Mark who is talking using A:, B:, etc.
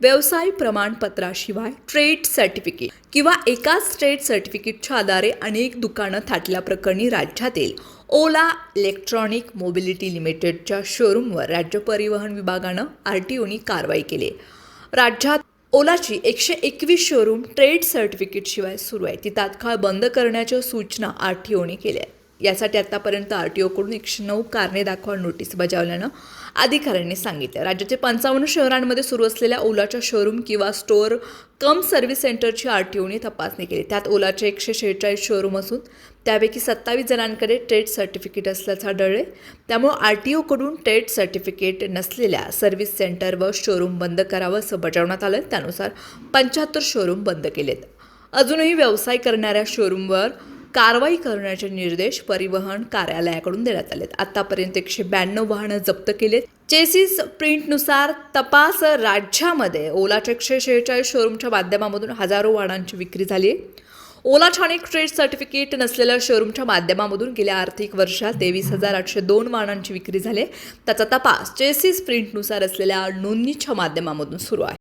A: व्यवसाय प्रमाणपत्राशिवाय trade certificate किंवा एकाच ट्रेड सर्टिफिकेटच्या आधारे अनेक दुकानं थाटल्याप्रकरणी राज्यातील ओला इलेक्ट्रॉनिक मोबिलिटी लिमिटेडच्या शोरूमवर राज्य परिवहन विभागानं आर टी ओनी कारवाई केली. राज्यात ओलाची एकशे एकवीस शोरूम ट्रेड सर्टिफिकेटशिवाय सुरू आहे. ती तात्काळ बंद करण्याच्या सूचना आर टी ओने केल्या आहेत. यासाठी आतापर्यंत आर टी ओकडून एकशे नऊ कारणे दाखवा नोटीस बजावल्यानं अधिकाऱ्यांनी सांगितलं. राज्याच्या पंचावन्न शहरांमध्ये सुरू असलेल्या ओलाच्या शोरूम किंवा स्टोअर कम सर्व्हिस सेंटरची आर टी ओने तपासणी केली. त्यात ओलाचे एकशे शेहेचाळीस शोरूम असून त्यापैकी सत्तावीस जणांकडे ट्रेड सर्टिफिकेट असल्याचं आढळले त्यामुळे आर टी ओकडून ट्रेड सर्टिफिकेट नसलेल्या सर्व्हिस सेंटर व शोरूम बंद करावं असं बजावण्यात आलं त्यानुसार पंच्याहत्तर शोरूम बंद केलेत. अजूनही व्यवसाय करणाऱ्या शोरूमवर कारवाई करण्याचे निर्देश परिवहन कार्यालयाकडून देण्यात आलेत. आतापर्यंत एकशे ब्याण्णव वाहनं जप्त केलेत. चेसिस प्रिंटनुसार तपास राज्यामध्ये ओलाच्या एकशे शेहेचाळीस शोरूमच्या माध्यमामधून हजारो वाहनांची विक्री झाली आहे. ओला छानिक ट्रेड सर्टिफिकेट नसलेल्या शोरूमच्या माध्यमामधून गेल्या आर्थिक वर्षात तेवीस हजार आठशे दोन वाहनांची विक्री झाली त्याचा तपास चेसिस प्रिंटनुसार असलेल्या नोंदणीच्या माध्यमामधून सुरू आहे.